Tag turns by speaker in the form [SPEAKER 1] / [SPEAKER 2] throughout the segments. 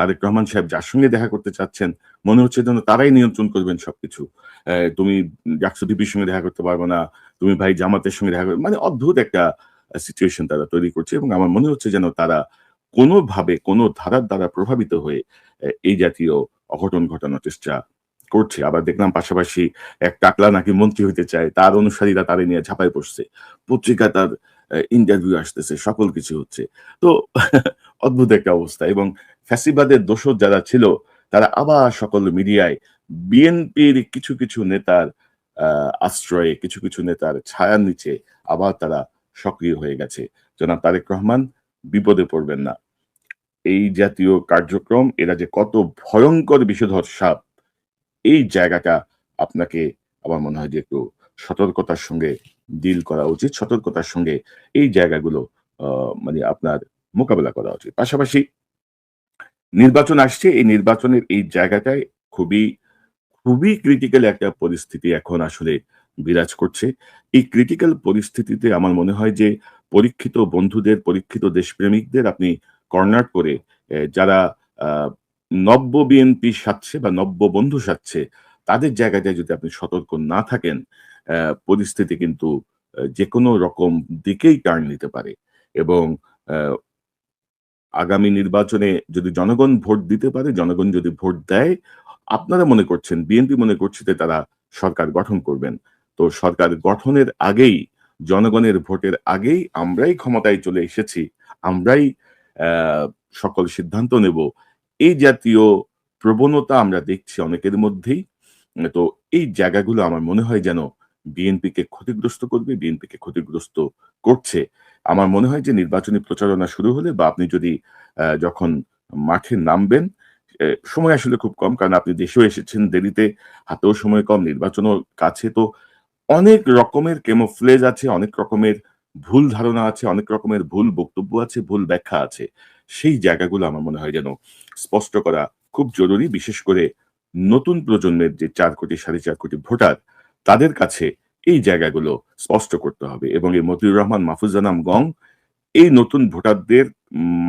[SPEAKER 1] তারেক রহমান সাহেব যার সঙ্গে দেখা করতে চাচ্ছেন, মনে হচ্ছে যেন তারাই নিয়ন্ত্রণ করবেন সবকিছু। তুমি টিভির সঙ্গে দেখা করতে পারবে না, তুমি ভাই জামাতের সঙ্গে দেখা মানে অদ্ভুত একটা সিচুয়েশন তারা তৈরি করছে এবং আমার মনে হচ্ছে যেন তারা কোনোভাবে, কোনো ধারার দ্বারা প্রভাবিত হয়ে এই জাতীয় অঘটন ঘটানোর চেষ্টা করছে। আবার দেখলাম পাশাপাশি এক টাকলা নাকি মন্ত্রী হইতে চায়, তার অনুসারীরা তারে নিয়ে ঝাঁপায় পড়ছে। পত্রিকা তার ইন্টারভিউ আসতেছে, সকল কিছু হচ্ছে। তো অদ্ভুত একটা অবস্থা এবং ফ্যাসিবাদের দোষর যারা ছিল, তারা আবার সকল মিডিয়ায় বিএনপির কিছু কিছু নেতার আশ্রয়ে কিছু কিছু নেতার ছায়ার নিচে আবার তারা সক্রিয় হয়ে গেছে। জনাব তারেক রহমান, বিপদে পড়বেন না। এই জাতীয় কার্যক্রম, এরা যে কত ভয়ঙ্কর বিষধর সাপ, এই জায়গাটা আপনাকে আমার মনে হয় যে একটু সতর্কতার সঙ্গে ডিল করা উচিত। সতর্কতার সঙ্গে এই জায়গাগুলো মানে আপনার মোকাবেলা করা উচিত। পাশাপাশি নির্বাচন আসছে, এই নির্বাচনের এই জায়গাটায় খুবই খুবই ক্রিটিক্যাল একটা পরিস্থিতি এখন আসলে বিরাজ করছে। এই ক্রিটিক্যাল পরিস্থিতিতে আমার মনে হয় যে পরীক্ষিত বন্ধুদের, পরীক্ষিত দেশপ্রেমিকদের আপনি কর্নার করে যারা নব্য বিএনপি সাচ্ছে বা নব্য বন্ধু সাচ্ছে তাদের জায়গাটায় যদি আপনি সতর্ক না থাকেন পরিস্থিতি কিন্তু যে কোনো রকম দিকেই টার্ন নিতে পারে। এবং আগামী নির্বাচনে যদি জনগণ ভোট দিতে পারে, জনগণ যদি ভোট দেয়, আপনারা মনে করছেন, বিএনপি মনে করছে যে তারা সরকার গঠন করবেন। তো সরকার গঠনের আগেই, জনগণের ভোটের আগেই আমরাই ক্ষমতায় চলে এসেছি, আমরাই সকল সিদ্ধান্ত নেব। এই জাতীয় প্রবণতা আমরা দেখছি অনেকের মধ্যেই। তো এই জায়গাগুলো আমার মনে হয় যেন বিএনপিকে ক্ষতিগ্রস্ত করবে, বিএনপিকে ক্ষতিগ্রস্ত করছে। আমার মনে হয় যে নির্বাচনী প্রচারণা শুরু হলে বা আপনি যদি যখন মাঠে নামবেন সময় আসলে খুব কম, কারণ আপনি দেশেও এসেছেন দেরিতে, হাতেও সময় কম, নির্বাচনও কাছে। তো অনেক রকমের কেমোফ্লেজ আছে, অনেক রকমের ভুল ধারণা আছে, অনেক রকমের ভুল বক্তব্য আছে, ভুল ব্যাখ্যা আছে। সেই জায়গাগুলো আমার মনে হয় যেন স্পষ্ট করা খুব জরুরি, বিশেষ করে নতুন প্রজন্মের যে চার কোটি, সাড়ে চার কোটি ভোটার তাদের কাছে এই জায়গাগুলো স্পষ্ট করতে হবে। এবং এই মতিউর রহমান মাহফুজানাম গং, এই নতুন ভোটারদের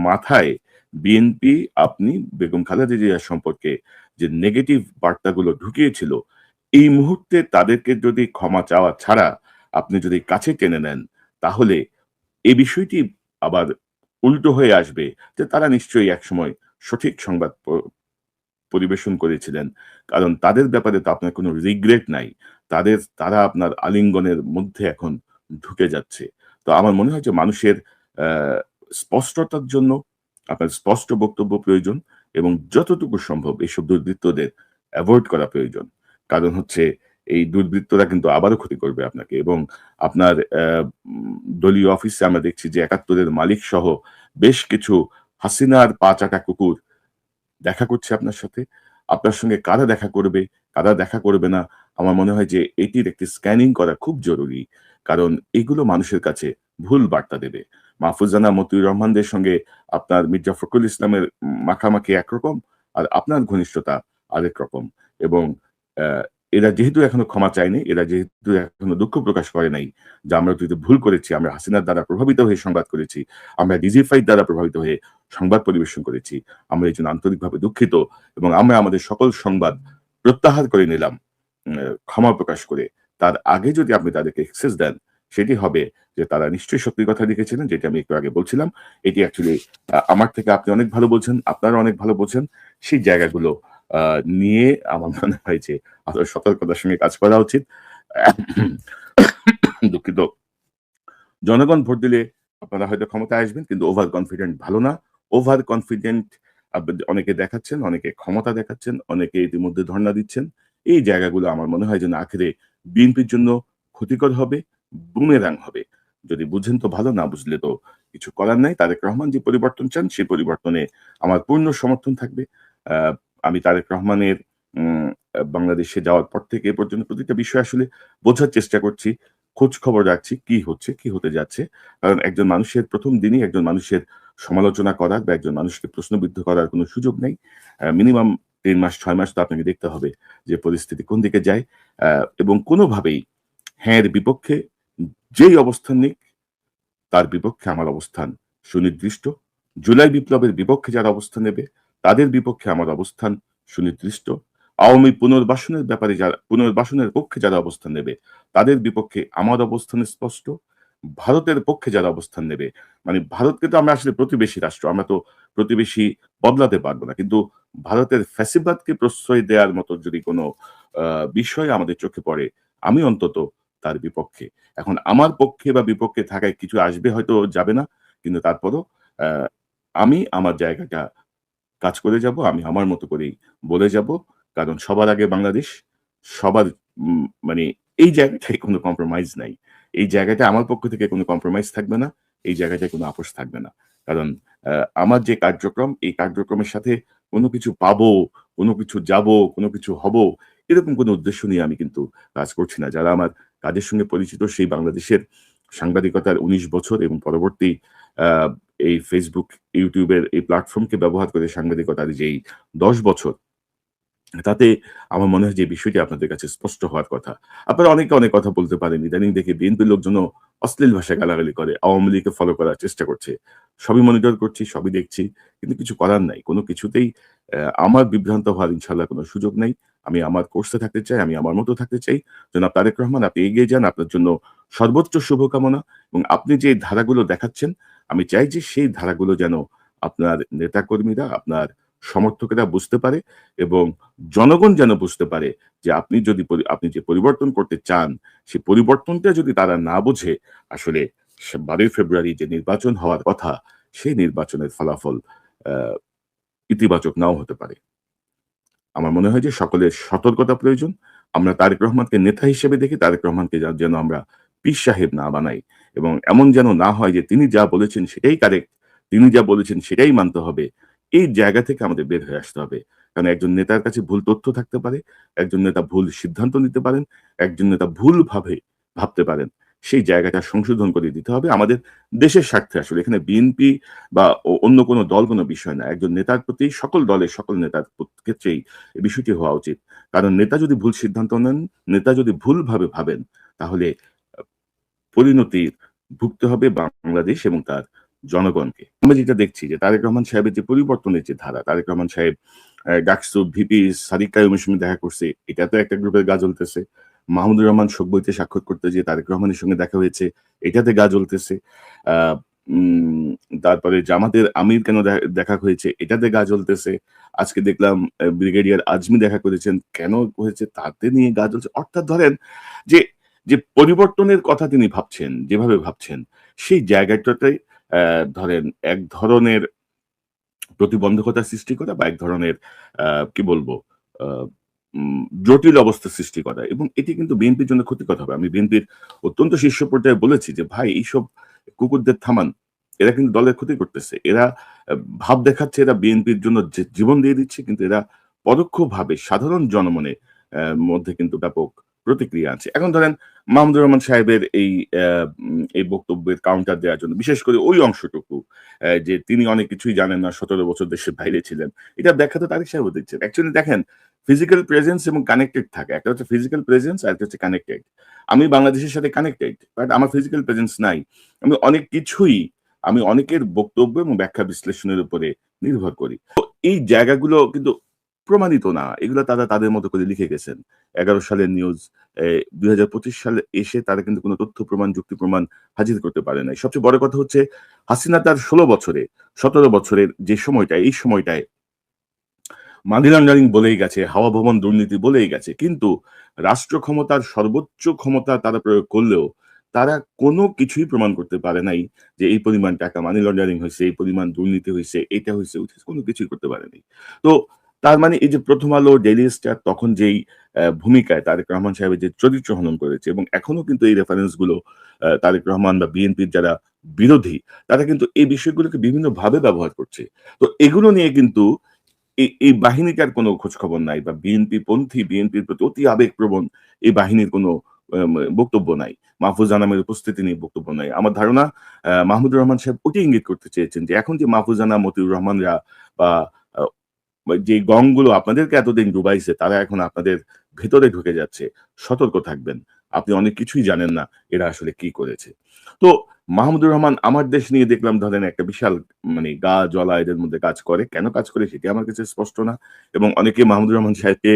[SPEAKER 1] মাথায় বিএনপি, আপনি, বেগম খালেদা জিয়া সম্পর্কে যে নেগেটিভ বার্তাগুলো ঢুকিয়েছিল, এই মুহূর্তে তাদেরকে যদি ক্ষমা চাওয়া ছাড়া আপনি যদি কাছে টেনে নেন, তাহলে এই বিষয়টি আবার উল্টো হয়ে আসবে যে তারা নিশ্চয়ই একসময় সঠিক সংবাদ পরিবেশন করেছিলেন। কারণ তাদের ব্যাপারে তো আপনার কোনো রিগ্রেট নাই। তাদের, তারা আপনার আলিঙ্গনের মধ্যে এখন ঢুকে যাচ্ছে। তো আমার মনে হয় যে মানুষের স্পষ্টতার জন্য আপনার স্পষ্ট বক্তব্য প্রয়োজন এবং যতটুকু সম্ভব এইসব দুর্বৃত্তদের অ্যাভয়েড করা প্রয়োজন। কারণ হচ্ছে এই দুর্বৃত্তরা কিন্তু আবারও ক্ষতি করবে আপনাকে এবং আপনার দলীয় অফিসে আমরা দেখছি যে একাত্তরের মালিক সহ বেশ কিছু হাসিনার পা চাটা কুকুর দেখা করছে আপনার সাথে। আপনার সঙ্গে কারা দেখা করবে, কারা দেখা করবে না আমার মনে হয় যে এটির একটি স্ক্যানিং করা খুব জরুরি, কারণ এগুলো মানুষের কাছে ভুল বার্তা দেবে। মাহফুজানা মতিউর রহমানদের সঙ্গে আপনার মির্জা ফখরুল ইসলামের মাখামাখি একরকম আর আপনার ঘনিষ্ঠতা আরেক রকম এবং এরা যেহেতু এখনও ক্ষমা চায়নি, এরা যেহেতু এখনও দুঃখ প্রকাশ করে নাই যে আমরা যদি ভুল করেছি, আমরা হাসিনার দ্বারা প্রভাবিত হয়ে সংবাদ করেছি, আমরা ডিজিফাইড দ্বারা প্রভাবিত হয়ে সংবাদ পরিবেশন করেছি, আমরা এই জন্য আন্তরিকভাবে দুঃখিত এবং আমরা আমাদের সকল সংবাদ প্রত্যাহার করে নিলাম। ক্ষমা প্রকাশ করে। তার আগে যদি আপনি তাদেরকে এক্সেস দেন, সেটি হবে যে তারা নিশ্চয়ই সত্যি কথা লিখেছিলেন, যেটা আমি একটু আগে বলছিলাম। এটি অ্যাকচুয়ালি আমার থেকে আপনি অনেক ভালো বলছেন আপনারা অনেক ভালো বলছেন সেই জায়গাগুলো নিয়ে আমার মনে হয় যে আপনার সতর্কতার সঙ্গে কাজ করা উচিত। দুঃখিত। জনগণ ভোট দিলে আপনারা হয়তো ক্ষমতায় আসবেন, কিন্তু ওভার কনফিডেন্ট ভালো না। ওভার কনফিডেন্ট অনেকে দেখাচ্ছেন, অনেকে ক্ষমতা দেখাচ্ছেন, অনেকে ইতিমধ্যে ধর্ণা দিচ্ছেন। এই জায়গাগুলো আমার মনে হয় যেন আখেরে বিএনপির জন্য ক্ষতিকর হবে, বুমেরাং হবে। যদি বুঝেন তো ভালো, না বুঝলে তো কিছু করার নাই। তারেক রহমান যে পরিবর্তন চান সেই পরিবর্তনে আমার পূর্ণ সমর্থন থাকবে। আমি তারেক রহমানের বাংলাদেশে যাওয়ার পর থেকে এ পর্যন্ত প্রতিটা বিষয় আসলে বোঝার চেষ্টা করছি। খোঁজ খবর রাখছি, কি হচ্ছে, কি হতে যাচ্ছে। কারণ একজন মানুষের প্রথম দিনই একজন মানুষের সমালোচনা করার বা একজন মানুষকে প্রশ্নবিদ্ধ করার কোনো সুযোগ নেই। মিনিমাম তিন মাস, ছয় মাস তো আপনাকে দেখতে হবে যে পরিস্থিতি কোন দিকে যায় এবং কোনোভাবেই হ্যাঁ এর বিপক্ষে যেই অবস্থান নিক, তার বিপক্ষে আমার অবস্থান সুনির্দিষ্ট। জুলাই বিপ্লবের বিপক্ষে যারা অবস্থান নেবে, তাদের বিপক্ষে আমার অবস্থান সুনির্দিষ্ট। আওয়ামী পুনর্বাসনের ব্যাপারে যারা, পুনর্বাসনের পক্ষে যারা অবস্থান নেবে, তাদের বিপক্ষে আমার অবস্থান স্পষ্ট। ভারতের পক্ষে যারা অবস্থান নেবে মানে ভারতকে তো আমরা আসলে প্রতিবেশী রাষ্ট্র, আমরা তো প্রতিবেশী বদলাতে পারব না। কিন্তু ভারতের ফ্যাসিবাদকে প্রশ্রয় দেওয়ার মতো যদি কোনো বিষয় আমাদের চোখে পড়ে, আমি অন্তত তার বিপক্ষে। এখন আমার পক্ষে বা বিপক্ষে থাকায় কিছু আসবে হয়তো যাবে না, কিন্তু তারপরও আমি আমার জায়গাটা কাজ করে যাব, আমি আমার মতো করেই বলে যাব, কারণ সবার আগে বাংলাদেশ, সবার মানে এই জায়গাটায় কোনো কম্প্রোমাইজ নাই। এই জায়গাটা আমার পক্ষ থেকে কোনো কম্প্রোমাইজ থাকবে না, এই জায়গাটায় কোনো আপোষ থাকবে না। কারণ আমার যে কার্যক্রম, এই কার্যক্রমের সাথে কোনো কিছু পাবো, কোনো কিছু যাব, কোনো কিছু হব, এরকম কোনো উদ্দেশ্য নিয়ে আমি কিন্তু কাজ করছি না। যারা আমার কাজের সঙ্গে পরিচিত, সেই বাংলাদেশের সাংবাদিকতার ১৯ বছর এবং পরবর্তী এই ফেসবুক ইউটিউবের এই প্ল্যাটফর্মকে ব্যবহার করে সাংবাদিকতার যেই দশ বছর তাতে আমার মনে হয় যে বিষয়টি আপনাদের কাছে স্পষ্ট হওয়ার কথা। আপনারা অনেকে অনেক কথা বলতে পারেন। ইদানিং দেখে বিএনপির লোকজন অশ্লীল ভাষায় গালাগালি করে, আওয়ামী লীগকে ফলো করার চেষ্টা করছে। সবই মনিটর করছি, সবই দেখছি, কিন্তু কিছু করার নাই। কোনো কিছুতেই আমার বিভ্রান্ত হওয়ার ইনশাল্লাহ কোনো সুযোগ নেই। আমি আমার কোর্সে থাকতে চাই, আমি আমার মতো থাকতে চাই। জনাব তারেক রহমান, আপনি এগিয়ে যান, আপনার জন্য সর্বোচ্চ শুভকামনা। এবং আপনি যে ধারাগুলো দেখাচ্ছেন, আমি চাই যে সেই ধারাগুলো যেন আপনার নেতাকর্মীরা, আপনার সমর্থকেরা বুঝতে পারে এবং জনগণ যেন বুঝতে পারে যে আপনি যদি আপনি যে পরিবর্তন করতে চান সেই পরিবর্তনটা যদি তারা না বুঝে, আসলে বারোই ফেব্রুয়ারি যে নির্বাচন হওয়ার কথা, সেই নির্বাচনের ফলাফল ইতিবাচক নাও হতে পারে। আমার মনে হয় যে সকলের সতর্কতা প্রয়োজন। আমরা তারেক রহমানকে নেতা হিসেবে দেখি, তারেক রহমানকে যেন আমরা পীর সাহেব না বানাই এবং এমন যেন না হয় যে তিনি যা বলেছেন সেটাই কারেক্ট তিনি যা বলেছেন সেটাই মানতে হবে। এই জায়গা থেকে আমাদের বের হয়ে আসতে হবে। কারণ একজন নেতার কাছে ভুল তথ্য থাকতে পারে, একজন নেতা ভুল সিদ্ধান্ত নিতে পারেন, একজন নেতা ভুল ভাবে ভাবতে পারেন। সেই জায়গাটা সংশোধন করে দিতে হবে। আমাদের দেশের স্বার্থে আসলে, এখানে বিএনপি বা অন্য কোনো দল কোনো বিষয় না। একজন নেতার প্রতি, সকল দলের সকল নেতার ক্ষেত্রেই এই বিষয়টি হওয়া উচিত। কারণ নেতা যদি ভুল সিদ্ধান্ত নেন, নেতা যদি ভুলভাবে ভাবেন, তাহলে পরিণতির ভুগতে হবে বাংলাদেশ এবং তার জনগণকে। আমরা যেটা দেখছি যে তারেক রহমান সাহেবের যে পরিবর্তনের যে ধারা, তারেক রহমান সাহেব ডাকসু, ভিপি, সাদিক কায়ুমের সঙ্গে দেখা করছে, এটা তো একটা গ্রুপের গা জ্বলতেছে। মাহমুদুর রহমান শোক বইতে স্বাক্ষর করতে যে তারেক রহমানের সঙ্গে দেখা হয়েছে, এটাতে গা জ্বলতেছে। তারপরে জামাতের আমির কেন দেখা হয়েছে, এটাতে গা জ্বলতেছে। আজকে দেখলাম ব্রিগেডিয়ার আজমি দেখা করেছেন, কেন হয়েছে তাতে নিয়ে গা জ্বলছে। অর্থাৎ ধরেন যে যে পরিবর্তনের কথা তিনি ভাবছেন, যেভাবে ভাবছেন, সেই জায়গাটাতে ধরেন এক ধরনের প্রতিবন্ধকতা সৃষ্টি করা বা এক ধরনের কি বলব জটিল অবস্থা সৃষ্টি করা এবং এটি কিন্তু বিএনপির জন্য ক্ষতিকর হবে। আমি বিএনপির অত্যন্ত শীর্ষ পর্যায়ে বলেছি যে, ভাই, এইসব কুকুরদের থামান, এরা কিন্তু দলের ক্ষতি করতেছে। এরা ভাব দেখাচ্ছে, এরা বিএনপির জন্য জীবন দিয়ে দিচ্ছে, কিন্তু এরা পরোক্ষভাবে সাধারণ জনমনে মধ্যে কিন্তু ব্যাপক প্রতিক্রিয়া আছে এখন ধরেন মাহমুদুর রহমান সাহেবের এই এই বক্তব্যের কাউন্টার দেওয়ার জন্য, বিশেষ করে ওই অংশটুকু যে তিনি অনেক কিছুই জানেন না, সতেরো বছর দেশের বাইরে ছিলেন, এটা ব্যাখ্যা তো তারিক সাহেব দিচ্ছেন অ্যাকচুয়ালি দেখেন ফিজিক্যাল প্রেজেন্স এবং কানেক্টেড থাকে। একটা হচ্ছে ফিজিক্যাল প্রেজেন্স আর একটা হচ্ছে কানেক্টেড আমি বাংলাদেশের সাথে কানেক্টেড বাট আমার ফিজিক্যাল প্রেজেন্স নাই। আমি অনেক কিছুই, আমি অনেকের বক্তব্য এবং ব্যাখ্যা বিশ্লেষণের উপরে নির্ভর করি। এই জায়গাগুলো কিন্তু প্রমাণিত না। এগুলো তারা তাদের মতো করে লিখে গেছেন। এগারো সালের নিউজ দুই হাজার পঁচিশ সালে এসে তারা কিন্তু কোনো তথ্য প্রমাণ, যুক্তি প্রমাণ হাজির করতে পারে নাই। সবচেয়ে বড় কথা হচ্ছে, হাসিনা তার ষোলো বছরে, সতেরো বছরের যে সময়টা এই সময়টায় মানি লন্ডারিং বলেই গেছে, হাওয়া ভবন দুর্নীতি বলেই গেছে, কিন্তু রাষ্ট্র ক্ষমতার সর্বোচ্চ ক্ষমতা তারা প্রয়োগ করলেও তারা কোনো কিছুই প্রমাণ করতে পারে নাই যে এই পরিমাণ টাকা মানি লন্ডারিং হয়েছে, এই পরিমাণ দুর্নীতি হয়েছে, এটা হয়েছে কোনো কিছুই করতে পারেনি। তো তার মানে এই যে প্রথম আলো ডেইলি স্টার তখন যেই ভূমিকায় তারেক রহমান সাহেবের যে চরিত্র হনন করেছে এবং এখনও কিন্তু এই রেফারেন্সগুলো তারেক রহমান বা বিএনপির যারা বিরোধী, তারা কিন্তু এই বিষয়গুলোকে বিভিন্ন ভাবে ব্যবহার করছে। তো এগুলো নিয়ে কিন্তু এই বাহিনীটার কোনো খোঁজ খবর নাই বা বিএনপি পন্থী বিএনপির প্রতি অতি আবেগপ্রবণ এই বাহিনীর কোনো বক্তব্য নাই। মাহফুজ আনামের উপস্থিতি নিয়ে বক্তব্য নাই। আমার ধারণা মাহমুদুর রহমান সাহেব ওটি ইঙ্গিত করতে চেয়েছেন যে এখন যে মাহফুজ আনা মতিউর রহমানরা বা যে গংগুলো আপনাদেরকে এতদিন ডুবাইছে, তারা এখন আপনাদের ভেতরে ঢুকে যাচ্ছে। সতর্ক থাকবেন। আপনি অনেক কিছুই জানেন না এরা আসলে কি করেছে। তো মাহমুদুর রহমান, আমার দেশ নিয়ে দেখলাম ধরেন একটা বিশাল মানে গা জলা এদের মধ্যে কাজ করে। কেন কাজ করে সেটি আমার কাছে স্পষ্ট না। এবং অনেকে মাহমুদুর রহমান সাহেবকে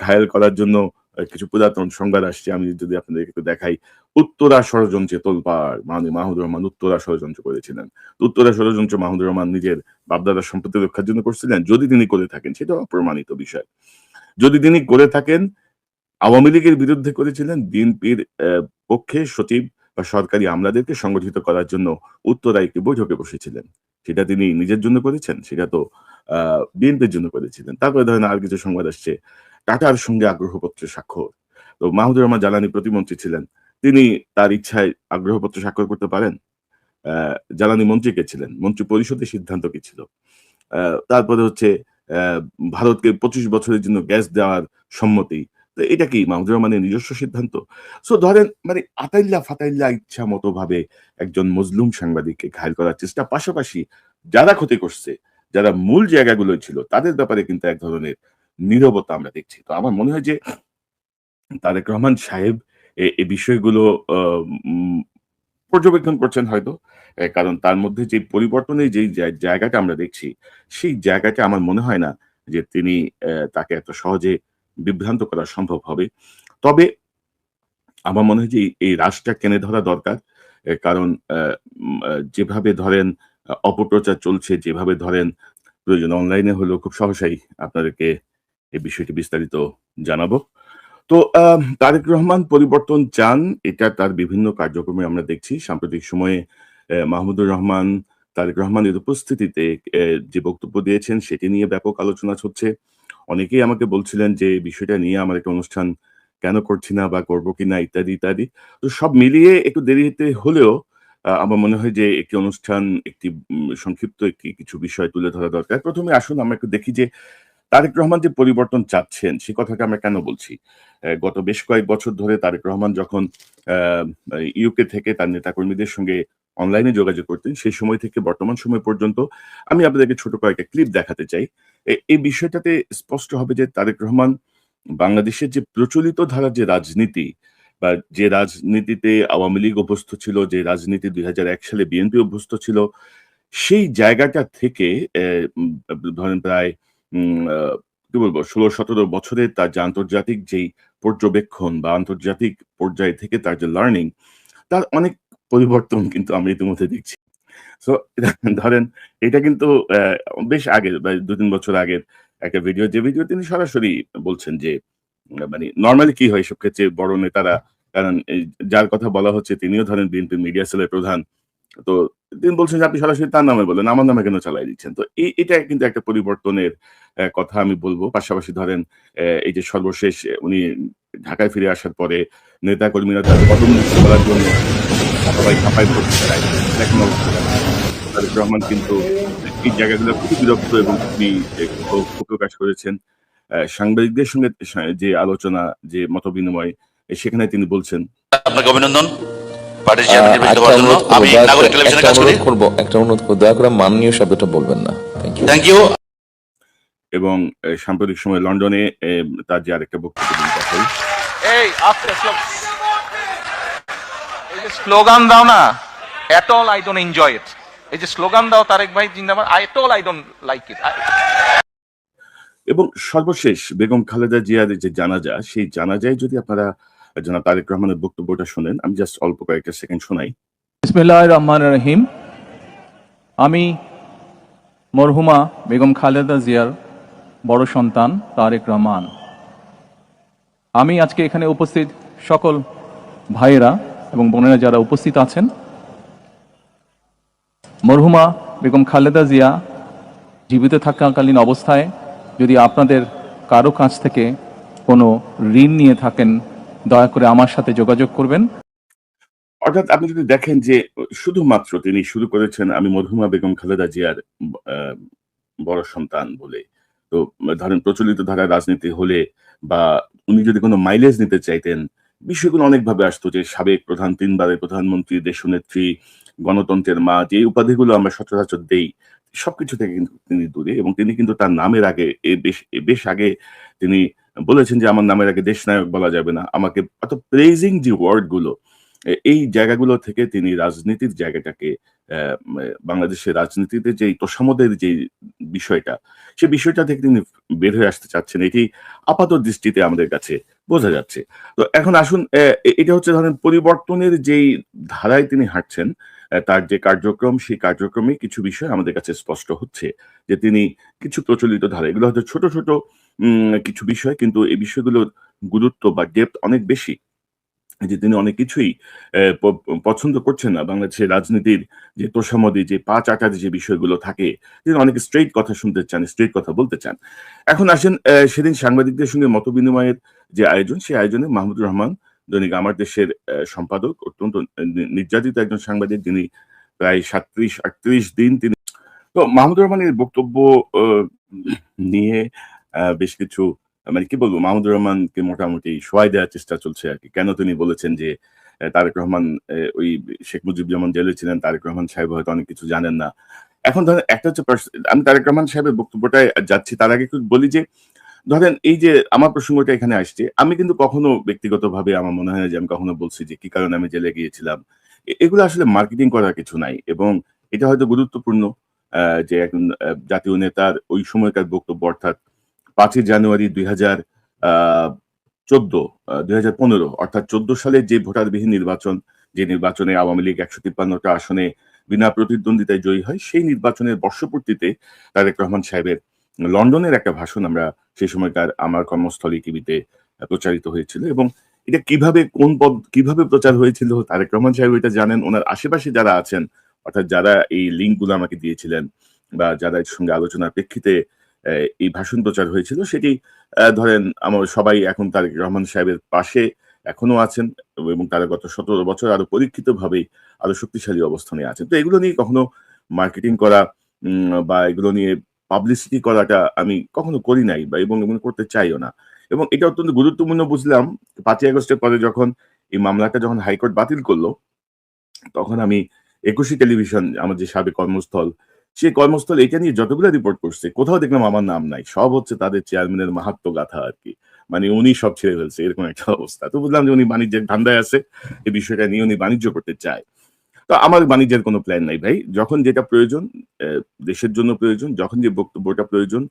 [SPEAKER 1] ঘায়ল করার জন্য কিছু পুরাতন সংবাদ আসছে, আমি যদি আপনাদের একটু দেখাই। উত্তরা ষড়যন্ত্রে তোলপাড় মানে মাহমুদুর রহমান উত্তরা ষড়যন্ত্র করেছিলেন। উত্তরা ষড়যন্ত্র মাহমুদুর রহমান নিজের বাপদাদার সম্পত্তি রক্ষার জন্য করছিলেন, যদি তিনি করে থাকেন সেটা অপ্রমাণিত বিষয়। যদি তিনি করে থাকেন, আওয়ামী লীগের বিরুদ্ধে করেছিলেন, বিএনপির পক্ষে সচিব বা সরকারি আমলাদেরকে সংগঠিত করার জন্য উত্তরায় একটি বৈঠকে বসেছিলেন। সেটা তিনি নিজের জন্য করেছেন, সেটা তো, আহ, বিএনপির জন্য করেছিলেন। তারপরে ধরেন আর কিছু সংবাদ আসছে। টাটার সঙ্গে আগ্রহপত্রে স্বাক্ষর। তো মাহমুদুর রহমান জ্বালানি প্রতিমন্ত্রী ছিলেন। তিনি তার ইচ্ছায় আগ্রহপত্র স্বাক্ষর করতে পারেন। জ্বালানি মন্ত্রী কে ছিলেন? মন্ত্রী পরিষদের সিদ্ধান্ত কি ছিল? তারপরে হচ্ছে ভারতকে পঁচিশ বছরের জন্য গ্যাস দেওয়ার সম্মতি। তো এটা কি মাহমুদুর রহমানের নিজস্ব সিদ্ধান্ত? সো ধরেন মানে আতাইল্লা ফাতাইল্লা ইচ্ছা মতো ভাবে একজন মজলুম সাংবাদিককে ঘায়ল করার চেষ্টা। পাশাপাশি যারা ক্ষতি করছে, যারা মূল জায়গাগুলো ছিল, তাদের ব্যাপারে কিন্তু এক ধরনের নীরবতা আমরা দেখছি। তো আমার মনে হয় যে তারেক রহমান সাহেব এই বিষয়গুলো পর্যবেক্ষণ করছেন হয়তো কারণ তার মধ্যে যে পরিবর্তনের যে জায়- জায়গাটা আমরা দেখছি, সেই জায়গাটা আমার মনে হয় না যে তিনি তাকে এত সহজে বিভ্রান্ত করা সম্ভব হবে। তবে আমার মনে হয় যে এই- রাশটা টেনে ধরা দরকার কারণ যেভাবে ধরেন, অপপ্রচার চলছে, যেভাবে ধরেন, প্রয়োজন অনলাইনে হলেও খুব সহসাই আপনাদেরকে এই বিষয়টি বিস্তারিত জানাব। তো তারেক রহমান পরিবর্তন চান, এটা তার বিভিন্ন কার্যক্রমে আমরা দেখছি। সাম্প্রতিক সময়ে মাহমুদুর রহমান, তারেক রহমানের উপস্থিতিতে যে বক্তব্য দিয়েছেন, সেটি নিয়ে ব্যাপক আলোচনা হচ্ছে। অনেকেই আমাকে বলছিলেন যে বিষয়টা নিয়ে আমার একটা অনুষ্ঠান কেন করছি না বা করব কিনা ইত্যাদি ইত্যাদি। তো সব মিলিয়ে একটু দেরিতে হলেও আমার মনে হয় যে, একটি অনুষ্ঠান, একটি সংক্ষিপ্ত একটি কিছু বিষয় তুলে ধরা দরকার। প্রথমে আসুন, আমরা একটু দেখি যে তারেক রহমান যে পরিবর্তন চাচ্ছেন, সে কথাটা আমরা কেন বলছি? গত বেশ কয়েক বছর ধরে তারেক রহমান যখন ইউকে থেকে তার নেতাকর্মীদের সঙ্গে অনলাইনে যোগাযোগ করতেন, সেই সময় থেকে বর্তমান সময় পর্যন্ত আমি আপনাদেরকে ছোট কয়েকটা ক্লিপ দেখাতে চাই। এই বিষয়টাতে স্পষ্ট হবে যে তারেক রহমান বাংলাদেশের যে প্রচলিত ধারার যে রাজনীতি বা যে রাজনীতিতে আওয়ামী লীগ অভ্যস্ত ছিল, যে রাজনীতি দুই হাজার এক সালে বিএনপি অভ্যস্ত ছিল, সেই জায়গাটা থেকে ধরেন প্রায় কি বলব, ষোলো সতেরো বছরের তার যে আন্তর্জাতিক যেই পর্যবেক্ষণ বা আন্তর্জাতিক পর্যায় থেকে তার যে লার্নিং তার অনেক পরিবর্তন কিন্তু আমরা ইতিমধ্যে দেখছি। সো ধরেন এটা কিন্তু বেশ আগের দু তিন বছর আগের একটা ভিডিও যে ভিডিও তিনি সরাসরি বলছেন যে মানে নর্মালি কি হয় সব ক্ষেত্রে বড় নেতারা, কারণ যার কথা বলা হচ্ছে তিনিও ধরেন বিএনপি মিডিয়া সেলের প্রধান। তো তিনি বলছেন যে আপনি সরাসরি তার নামে বলেন, আমার নামে কেন চালাই দিচ্ছেন? তো এটা কিন্তু একটা পরিবর্তনের কথা আমি বলব। পাশাপাশি ধরেন এই যে সর্বশেষ উনি ঢাকায় ফিরে আসার পরে নেতা কর্মীরা তার পদোন্নতি করার জন্য সবাই ছাপাই রহমান কিন্তু এই জায়গাগুলো খুবই বিরক্ত এবং ক্ষোভ প্রকাশ করেছেন। সাংবাদিকদের সঙ্গে যে আলোচনা, যে মত বিনিময় সেখানে তিনি বলছেন
[SPEAKER 2] আপনাকে অভিনন্দন। পার্টির চেয়ারম্যান নির্বাচিত হওয়ার জন্য আমি নাগরিক টেলিভিশনে কাজ করি।
[SPEAKER 3] অনুরোধ একটা অনুরোধ করব দয়া করে মাননীয় শব্দটা বলবেন না। থ্যাংক ইউ
[SPEAKER 1] এবং সাম্প্রতিক সময় লন্ডনে তার যে আরেকটা বক্তব্য
[SPEAKER 4] এই আস্তে এই যে স্লোগান দাও না at all I don't enjoy it এই যে স্লোগান দাও তারেক ভাই জিন্দাবাদ I at all I don't like it
[SPEAKER 1] এবং সর্বশেষ বেগম খালেদা জিয়ার যে জানাজা সেই জানাজায় যদি আপনারা জনাব তারেক রহমানের বক্তব্যটা শোনেন। আমি জাস্ট অল্প কয়েকটা সেকেন্ড শোনাই।
[SPEAKER 5] বিসমিল্লাহ রহমান রহিম। আমি মরহুমা বেগম খালেদা জিয়ার বড় সন্তান তারেক রহমান। আমি আজকে এখানে উপস্থিত সকল ভাইয়েরা এবং বোনেরা যারা উপস্থিত আছেন, মরহুমা বেগম খালেদা জিয়া জীবিত থাকাকালীন অবস্থায় যদি আপনাদের কারও কাছ থেকে কোনো ঋণ নিয়ে থাকেন দয়া করে আমার সাথে যোগাযোগ করবেন।
[SPEAKER 1] অর্থাৎ আপনি যদি দেখেন যে শুধুমাত্র তিনি শুরু করেছেন, আমি মধুমা বেগম, খালেদা জিয়ার বড় সন্তান বলে। তো ধরেন প্রচলিত ধারার রাজনীতি হলে বা উনি যদি কোনো মাইলেজ নিতে চাইতেন, বিষয়গুলো অনেকভাবে আসতো যে সাবেক প্রধান, তিনবারের প্রধানমন্ত্রী, দেশনেত্রী, গণতন্ত্রের মা, যে উপাধিগুলো আমরা সচরাচর দেই, সবকিছু থেকে কিন্তু তিনি দূরে এবং তিনি কিন্তু তার নামের আগে বেশ বেশ আগে তিনি বলেছেন যে আমার নামের আগে দেশ নায়ক বলা যাবে না। আমাকে এত প্রেজিং যে ওয়ার্ডগুলো এই জায়গাগুলো থেকে তিনি রাজনীতির জায়গাটাকে বাংলাদেশের রাজনীতিতে যে তোষামদের যে বিষয়টা, সে বিষয়টা থেকে তিনি বের হয়ে আসতে চাচ্ছেন। এটি আপাত দৃষ্টিতে আমাদের কাছে বোঝা যাচ্ছে। তো এখন আসুন এটা হচ্ছে ধরেন পরিবর্তনের যেই ধারায় তিনি হাঁটছেন তার যে কার্যক্রম, সেই কার্যক্রমে কিছু বিষয় আমাদের কাছে স্পষ্ট হচ্ছে যে তিনি কিছু প্রচলিত ধারা, এগুলো হয়তো ছোট ছোট কিছু বিষয়, কিন্তু এই বিষয়গুলোর গুরুত্ব বা ডেপথ অনেক বেশি। যে তিনি অনেক কিছুই পছন্দ করছেন না। বাংলাদেশের রাজনীতির যে তোষামদি, যে পা চাটার যে বিষয়গুলো থাকে, তিনি অনেক স্ট্রেইট কথা শুনতে চান স্ট্রেইট কথা বলতে চান। এখন আসেন সেদিন সাংবাদিকদের সঙ্গে মত বিনিময়ের যে আয়োজন, সেই আয়োজনে মাহমুদুর রহমান, দৈনিক আমার দেশের সম্পাদক, অত্যন্ত নির্যাতিত একজন সাংবাদিক, যিনি প্রায় সাত্রিশ আটত্রিশ দিন তিনি তো মাহমুদুর রহমানের বক্তব্য নিয়ে বেশ কিছু মানে কি বলব, মাহমুদুর রহমানকে মোটামুটি সোয়াই দেওয়ার চেষ্টা চলছে আর কি। কেন তিনি বলেছেন যে তারেক রহমান ওই শেখ মুজিব যেমন জেলে ছিলেন, তারেক রহমান সাহেব হয়তো অনেক কিছু জানেন না। এখন ধরেন একটা হচ্ছে আমি তারেক রহমান সাহেবের বক্তব্যটায় যাচ্ছি, তার আগে একটু বলি যে, ধরেন এই যে আমার প্রসঙ্গটা এখানে আসছে, আমি কিন্তু কখনো ব্যক্তিগতভাবে আমার মনে হয় যে আমি কখনো বলছি যে কি কারণে আমি জেলে গিয়েছিলাম। এগুলো আসলে মার্কেটিং করার কিছু নাই এবং এটা হয়তো গুরুত্বপূর্ণ যে একজন জাতীয় নেতার ওই সময়কার বক্তব্য অর্থাৎ পাঁচই জানুয়ারি দুই হাজার চোদ্দ দুই হাজার পনেরো, অর্থাৎ চোদ্দ সালের যে ভোটারবিহীন নির্বাচন, যে নির্বাচনে আওয়ামী লীগ একশো তিপ্পান্নটা আসনে বিনা প্রতিদ্বন্দ্বিতায় জয়ী হয়, সেই নির্বাচনের বর্ষপূর্তিতে তারেক রহমান সাহেবের লন্ডনের একটা ভাষণ আমরা সেই সময়কার আমার কর্মস্থলী টিভিতে প্রচারিত হয়েছিল এবং এটা কীভাবে, কোন পদ, কীভাবে প্রচার হয়েছিল, তারেক রহমান সাহেব এটা জানেন, ওনার আশেপাশে যারা আছেন, অর্থাৎ যারা এই লিঙ্কগুলো আমাকে দিয়েছিলেন বা যারা এর সঙ্গে আলোচনার প্রেক্ষিতে এই ভাষণ প্রচার হয়েছিল, সেটি ধরেন আমার সবাই এখন তারেক রহমান সাহেবের পাশে এখনও আছেন এবং তারা গত সতেরো বছর আরও পরীক্ষিত ভাবেই আরও শক্তিশালী অবস্থানে আছেন। তো এগুলো নিয়ে কখনো মার্কেটিং করা বা এগুলো নিয়ে পাবলিসিটি করাটা আমি কখনো করি নাই বা এবং এবং করতে চাইও না। এবং এটা অত্যন্ত গুরুত্বপূর্ণ বুঝলাম, পাঁচই আগস্টের পরে যখন এই মামলাটা যখন হাইকোর্ট বাতিল করল, তখন আমি একুশে টেলিভিশন, আমার যে সাবেক কর্মস্থল সেই কর্মস্থল এটা নিয়ে যতগুলো রিপোর্ট করছে, কোথাও দেখলাম আমার নাম নাই, সব হচ্ছে তাদের চেয়ারম্যানের মাহাত্ম গাথা আর কি। মানে উনি সব ছেড়ে ফেলছে, এরকম একটা অবস্থা। তো বুঝলাম যে উনি বাণিজ্যের ধান্দায় আছে, এই বিষয়টা নিয়ে উনি বাণিজ্য করতে চায়। তো আমার বাণিজ্যের কোনো প্ল্যান নাই ভাই। যখন যেটা প্রয়োজন দেশের জন্য প্রয়োজন, যখন যে বক্তব্যটা প্রয়োজন,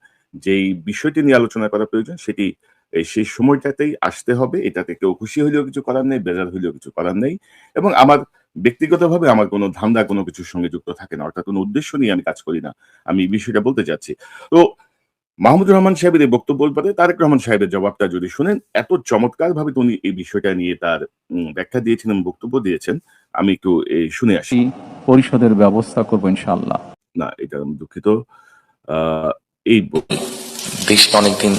[SPEAKER 1] যেই বিষয়টি নিয়ে আলোচনা করা প্রয়োজন, সেটি সেই সময়টাতেই আসতে হবে। এটাতে কেউ খুশি হইলেও কিছু করার নেই, বেজার হইলেও কিছু করার নেই। এবং আমার ব্যক্তিগতভাবে আমার কোনো ধান্দা কোনো কিছুর সঙ্গে যুক্ত থাকে না অর্থাৎ কোনো উদ্দেশ্য নিয়ে আমি কাজ করি না। আমি এই বিষয়টা বলতে চাচ্ছি। তো মাহমুদুর রহমান সাহেবের এই বক্তব্যের পরে তারেক রহমান সাহেবের জবাবটা যদি শুনেন এত চমৎকার ভাবে উনি এই বিষয়টা নিয়ে তার ব্যাখ্যা দিয়েছেন এবং বক্তব্য দিয়েছেন আমি একটু এই শুনে আসি।
[SPEAKER 5] পরিষদের ব্যবস্থা করব ইনশাল্লাহ
[SPEAKER 1] না এটা আমি দুঃখিত। আহ, এই ব-
[SPEAKER 3] দেশে অনেকদিন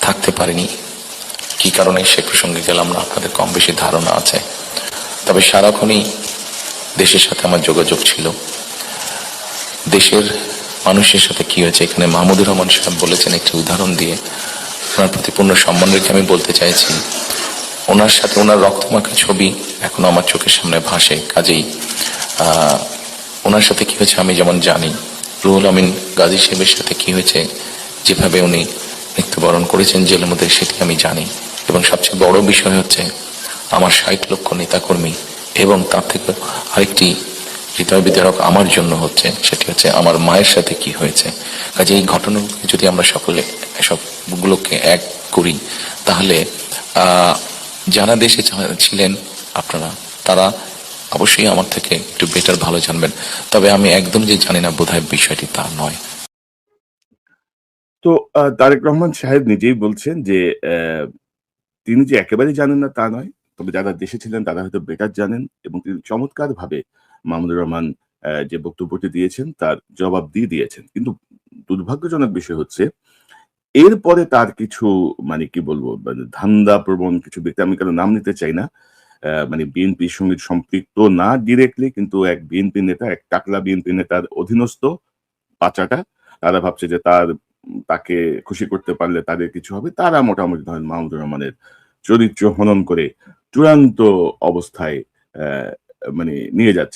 [SPEAKER 3] থাকতে পারিনি। কি কারণে সে প্রসঙ্গে গেলাম না? আপনাদের কম বেশি ধারণা আছে। তবে সারাক্ষণই দেশের সাথে আমার যোগাযোগ ছিল। দেশের মানুষের সাথে কি হয়েছে এখানে মাহমুদুর রহমান সাহেব বলেছেন একটি উদাহরণ দিয়ে ওনার প্রতি পূর্ণ সম্মান রেখে আমি বলতে চাইছি, ওনার সাথে ওনার রক্তমাখা ছবি এখনও আমার চোখের সামনে ভাসে, কাজেই ওনার সাথে কি হয়েছে আমি যেমন জানি। রুহুল আমিন গাজী সাহেবের সাথে কি হয়েছে যেভাবে উনি মৃত্যুবরণ করেছেন জেলের মধ্যে সেটি আমি জানি। এবং সবচেয়ে বড় বিষয় হচ্ছে আমার ষাট লক্ষ নেতাকর্মী এবং তার থেকে আরেকটি হৃদয় বিদারক আমার জন্য হচ্ছে, সেটি হচ্ছে আমার মায়ের সাথে কি হয়েছে। কাজে এই ঘটনাগুলোকে যদি আমরা সকলে, সবগুলোকে এক করি, তাহলে যারা দেশে ছিলেন আপনারা, তারা অবশ্যই আমার থেকে একটু বেটার ভালো জানবেন। তবে আমি একদম যে জানি না বোধহয় বিষয়টি তা নয়।
[SPEAKER 1] তো তারেক রহমান সাহেব নিজেই বলছেন যে তিনি যে একেবারেই জানেন না তা নয় তবে যারা দেশে ছিলেন, তারা হয়তো বেটার জানেন এবং তিনি চমৎকার ভাবে মাহমুদুর রহমান যে বক্তব্যটি দিয়েছেন, তার জবাব দিয়ে দিয়েছেন। কিন্তু দুর্ভাগ্যজনক বিষয় হচ্ছে, এরপরে তার কিছু মানে কি বলব মানে ধান্দা প্রবণ কিছু ব্যক্তি, আমি কারও নাম নিতে চাই না মানে বিএনপির সঙ্গে সম্পৃক্ত না ডিরেক্টলি কিন্তু এক বিএনপি নেতা, এক টাকলা বিএনপি নেতার অধীনস্থ বাচ্চাটা, তারা ভাবছে যে তার, তাকে খুশি করতে পারলে তাদের কিছু হবে। তারা মোটামুটি ধরেন মাহমুদুর রহমানের চরিত্র হনন করে চূড়ান্ত অবস্থায় মানে নিয়ে যাচ্ছে।